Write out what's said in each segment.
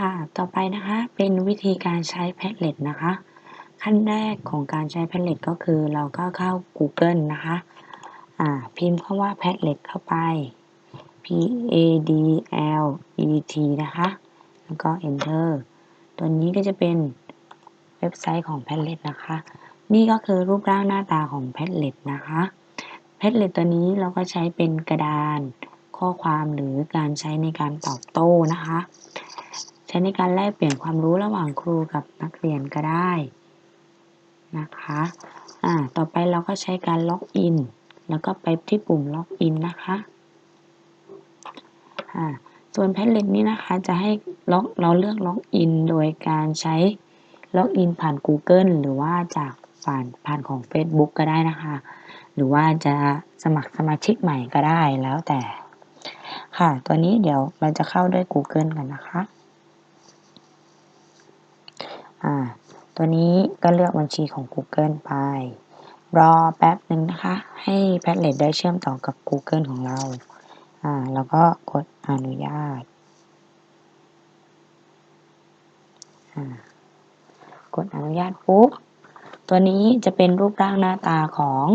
ค่ะ ต่อไปนะคะเป็นวิธีการใช้ Padlet นะคะ ขั้นแรกของการใช้ Padlet ก็คือเราก็เข้า Google นะคะอ่าพิมพ์คำว่า Padlet เข้าไป P A D L E T นะคะ แล้วก็ Enter ตัวนี้ก็จะเป็นเว็บไซต์ของ Padlet นะคะ นี่ก็คือรูปร่างหน้าตาของ Padlet นะคะ Padlet ตัวนี้เราก็ใช้เป็นกระดานข้อความหรือการใช้ในการตอบโต้นะคะ ช้ในการแลกเปลี่ยนความรู้ระหว่างครูกับนักเรียนก็ได้นะคะอ่าต่อไปเราก็ใช้การล็อกอิน แล้วก็ไปที่ปุ่มล็อกอินนะคะอ่าส่วน Padlet นี้นะคะจะให้ล็อกเราเลือกล็อกอิน โดยการใช้ล็อกอินผ่าน Google หรือว่าจากผ่านผ่านของ Facebook ก็ได้นะคะ หรือว่าจะสมัครสมาชิกใหม่ก็ได้แล้วแต่ ค่ะ ตัวนี้เดี๋ยวเราจะเข้าด้วย Google กันนะคะ อ่า ตัวนี้ก็เลือกบัญชีของ Google ไป รอแป๊บหนึ่งนะคะ ให้ Padlet ได้เชื่อมต่อกับ Google ของเรา อ่า แล้วก็กดอนุญาต อ่า กดอนุญาตปุ๊บ ตัวนี้จะเป็นรูปร่างหน้าตาของ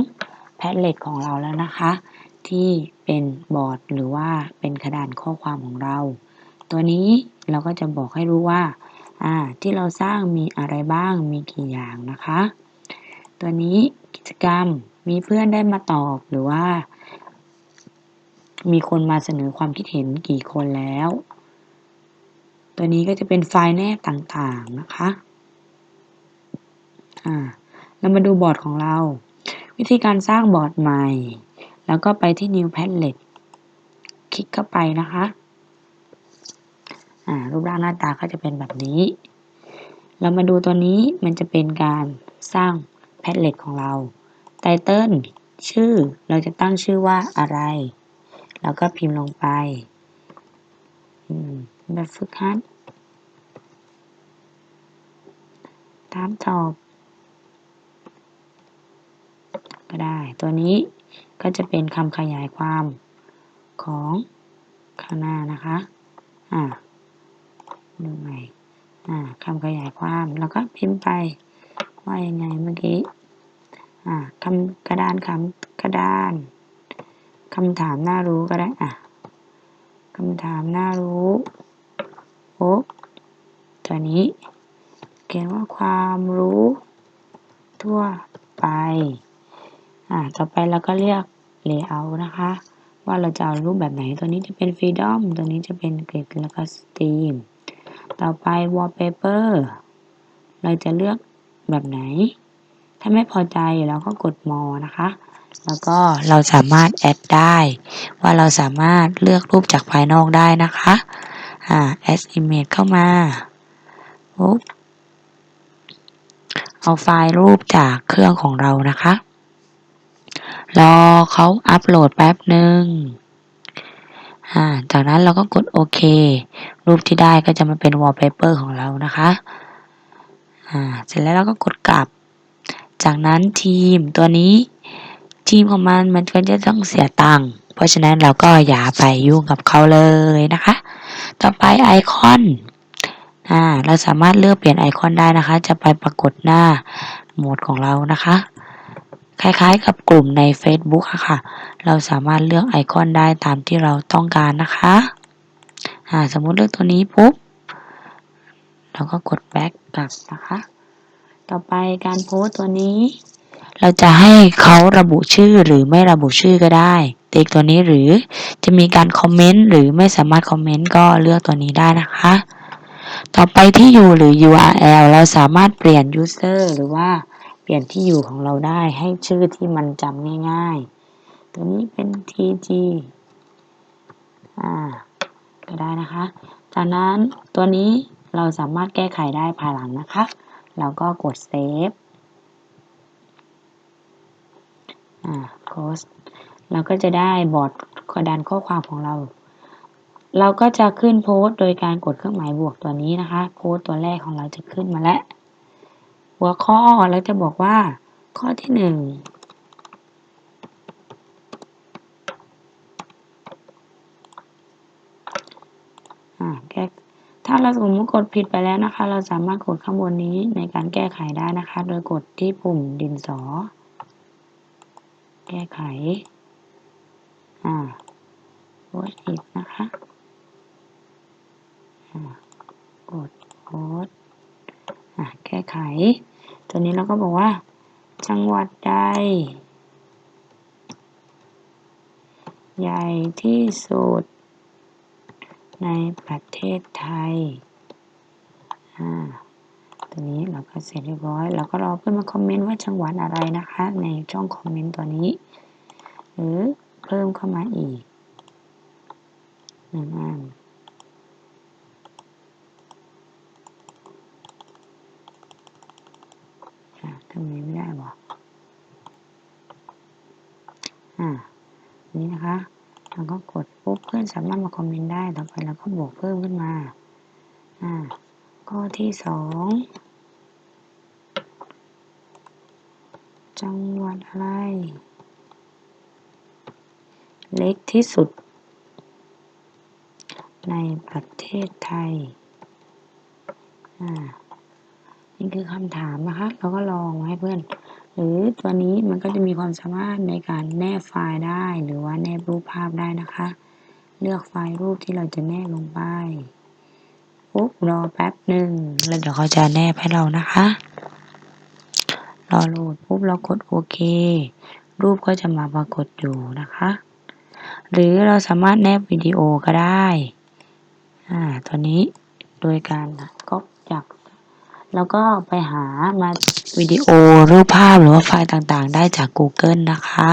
Padlet ของเราแล้วนะคะ ที่เป็นบอร์ดหรือว่าเป็นกระดานข้อความของเรา ตัวนี้เราก็จะบอกให้รู้ว่า อ่าที่เราสร้างมีอะไรบ้างมีกี่อย่างนะคะ ตัวนี้กิจกรรมมีเพื่อนได้มาตอบหรือว่า มีคนมาเสนอความคิดเห็นกี่คนแล้ว ตัวนี้ก็จะเป็นไฟล์แนบต่างๆนะคะอ่าเรามาดูบอร์ดของเรา วิธีการสร้างบอร์ดใหม่ แล้วก็ไปที่ New Padlet คลิกเข้าไปนะคะ อ่ารูปร่างหน้าตาก็จะเป็นแบบนี้ เรามาดูตัวนี้มันจะเป็นการสร้างแพทเลตของเราไตเติลชื่อเราจะตั้งชื่อว่าอะไร แล้วก็พิมพ์ลงไปแบบฝึกหัดถามตอบ ก็ได้ ตัวนี้ก็จะเป็นคำขยายความของข้างหน้านะคะ อ่า ดูใหม่ อ่าคำขยายความ แล้วก็พิมพ์ไป ว่ายังไงเมื่อกี้ อ่าคำกระดานคำกระดานคำถามน่ารู้ก็ได้ อะคำถามน่ารู้โอ้ตัวนี้ เขียนว่าความรู้ ทั่วไป อ่า ต่อไปเราก็เรียก layout นะคะ ว่าเราจะเอารูปแบบไหน ตัวนี้จะเป็น freedom ตัวนี้จะเป็นกริดแล้วก็ steam ต่อไป wallpaper เราจะเลือกแบบไหน ถ้าไม่พอใจเราก็กด more นะคะ แล้วก็เราสามารถ add ได้ ว่าเราสามารถเลือกรูปจากภายนอกได้นะคะอ่า add image เข้ามาปุ๊บเอาไฟล์รูปจากเครื่องของเรานะคะ รอเขาอัปโหลดแป๊บหนึ่ง อ่าจากนั้นเราก็กดโอเค รูปที่ได้ก็จะมาเป็น wallpaper ของเรานะคะอ่าเสร็จแล้วเราก็กดกลับ จากนั้นทีมตัวนี้ทีมของมันมันก็จะต้องเสียตังค์เพราะฉะนั้นเราก็อย่าไปยุ่งกับเขาเลยนะคะ ต่อไปไอคอนอ่าเราสามารถเลือกเปลี่ยนไอคอนได้นะคะ จะไปปรากฏหน้าโหมดของเรานะคะ คล้ายๆ กับกลุ่มใน Facebook อะค่ะ เราสามารถเลือกไอคอนได้ตามที่เราต้องการนะคะสมมุติเลือกตัวนี้ปุ๊บเราก็กด back กลับนะคะ ต่อไปการโพสต์ตัวนี้ เราจะให้เขาระบุชื่อหรือไม่ระบุชื่อก็ได้ติ๊กตัวนี้หรือจะมีการคอมเมนต์หรือไม่สามารถคอมเมนต์ก็เลือกตัวนี้ได้นะคะ ต่อไปที่อยู่หรือ URL เราสามารถเปลี่ยน user หรือว่า ปลี่ยนที่อยู่ของเราได้ให้ชื่อที่มันจำง่ายๆ ตัวนี้เป็น tg อ่า ก็ได้นะคะ จากนั้นตัวนี้เราสามารถแก้ไขได้ภายหลังนะคะเราก็กด save อ่า close เราก็จะได้บอร์ดกระดานข้อความของเรา เราก็จะขึ้นโพสต์โดยการกดเครื่องหมายบวกตัวนี้นะคะ โพสต์ตัวแรกของเราจะขึ้นมาแล้ว หัวข้อเราจะบอกว่า ข้อที่หนึ่งอ่าแก้ถ้าเราสมมติกดผิดไปแล้วนะคะ เราสามารถกดข้างบนนี้ในการแก้ไขได้นะคะ โดยกดที่ปุ่มดินสอ แก้ไข อ่า โพสอีกนะคะ อ่ากดโพส อ่าแก้ไข ตัวนี้เราก็บอกว่า จังหวัดใดใหญ่ที่สุด ในประเทศไทย อ่า ตัวนี้เราก็เสร็จเรียบร้อย เราก็รอเพื่อนมาคอมเมนต์ว่าจังหวัดอะไรนะคะ ในช่องคอมเมนต์ตัวนี้ หรือเพิ่มเข้ามาอีกหนึ่งอัน ทำไมไม่ได้บอกอ่า นี้นะคะเราก็กดปุ๊บเพื่อนสามารถมาคอมเมนต์ได้ต่อไปเราก็บวกเพิ่มขึ้นมา อ่า ข้อที่สองจังหวัดอะไร เล็กที่สุด ในประเทศไทย อ่า นี่คือคำถามนะคะ เราก็ลองให้เพื่อน หรือตัวนี้มันก็จะมีความสามารถในการแนบไฟล์ได้ หรือว่าแนบรูปภาพได้นะคะ เลือกไฟล์รูปที่เราจะแนบลงไปปุ๊บรอแป๊บหนึ่งแล้วเดี๋ยวเขาจะแนบให้เรานะคะ รอโหลดปุ๊บเรากดโอเค รูปก็จะมาปรากฏอยู่นะคะ หรือเราสามารถแนบวิดีโอก็ได้อ่าตัวนี้โดยการก๊อปจาก แล้วก็ไปหามาวิดีโอรูปภาพหรือว่าไฟล์ต่างๆ ได้จาก Google นะคะ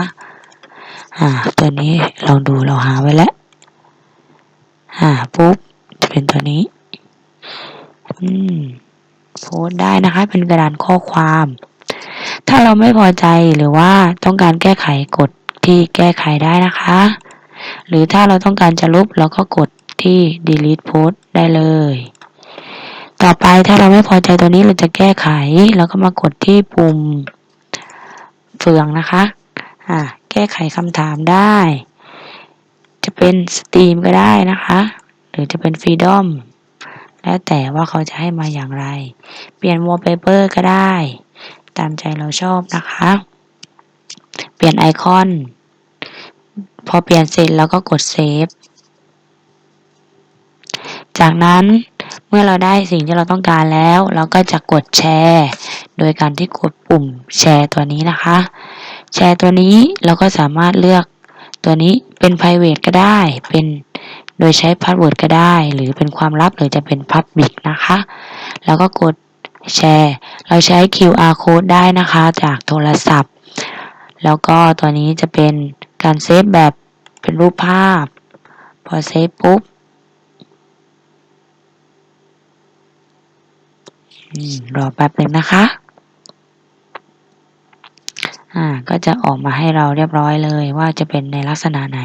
อ่า ตัวนี้ลองดูเราหาไว้แล้ว อ่า ปุ๊บ จะเป็นตัวนี้ อืม โพสได้นะคะ เป็นกระดานข้อความ ถ้าเราไม่พอใจหรือว่าต้องการแก้ไขกดที่แก้ไขได้นะคะ หรือถ้าเราต้องการจะลบเราก็กดที่ delete post ได้เลย ต่อไปถ้าเราไม่พอใจตัวนี้เราจะแก้ไขเราก็มากดที่ปุ่มเฟืองนะคะ อ่า แก้ไขคำถามได้ จะเป็นสตรีมก็ได้นะคะ หรือจะเป็นฟรีดอมแล้วแต่ว่าเขาจะให้มาอย่างไร เปลี่ยนวอลเปเปอร์ก็ได้ ตามใจเราชอบนะคะ เปลี่ยนไอคอน พอเปลี่ยนเสร็จแล้วก็กดเซฟ จากนั้น เมื่อเราได้สิ่งที่เราต้องการแล้ว เราก็จะกดแชร์ โดยการที่กดปุ่มแชร์ตัวนี้นะคะ แชร์ตัวนี้เราก็สามารถเลือกตัวนี้เป็น private ก็ได้ เป็นโดยใช้พาสเวิร์ดก็ได้ หรือเป็นความลับหรือจะเป็น Public นะคะ แล้วก็กดแชร์ เราใช้ QR code ได้นะคะจากโทรศัพท์ แล้วก็ตัวนี้จะเป็นการเซฟแบบเป็นรูปภาพ พอเซฟปุ๊บ รอแป๊บหนึ่งนะคะ อ่า ก็จะออกมาให้เราเรียบร้อยเลยว่าจะเป็นในลักษณะไหน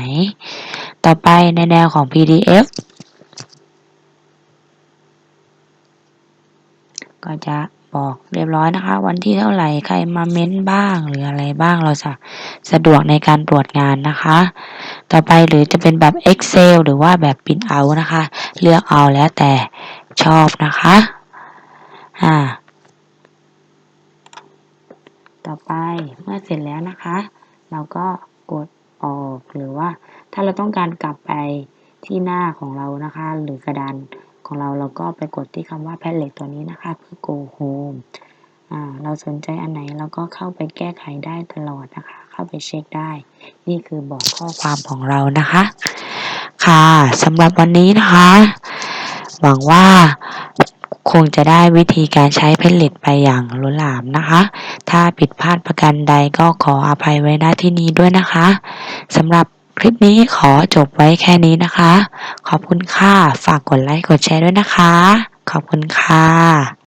ต่อไปในแนวของ PDF ก็จะบอกเรียบร้อยนะคะ วันที่เท่าไหร่ใครมาเม้นบ้างหรืออะไรบ้างเราจะสะดวกในการตรวจงานนะคะ ต่อไปหรือจะเป็นแบบ Excel หรือว่าแบบ Print out นะคะ เลือกเอาแล้วแต่ชอบนะคะ อ่า ต่อไปเมื่อเสร็จแล้วนะคะ เราก็กดออกหรือว่า ถ้าเราต้องการกลับไปที่หน้าของเรานะคะ หรือกระดานของเราเราก็ไปกดที่คำว่าแพลเล็ตตัวนี้นะคะ เพื่อ go home อ่าเราสนใจอันไหนเราก็เข้าไปแก้ไขได้ตลอดนะคะ เข้าไปเช็คได้ นี่คือบอร์ดข้อความของเรานะคะ ค่ะสำหรับวันนี้นะคะ หวังว่า คงจะได้วิธีการใช้เพลเล็ตไปอย่างล้นหลามนะคะ ถ้าผิดพลาดประการใดก็ขออภัยไว้ณที่นี้ด้วยนะคะสำหรับคลิปนี้ขอจบไว้แค่นี้นะคะ ขอบคุณค่ะ ฝากกดไลค์กดแชร์ด้วยนะคะ ขอบคุณค่ะ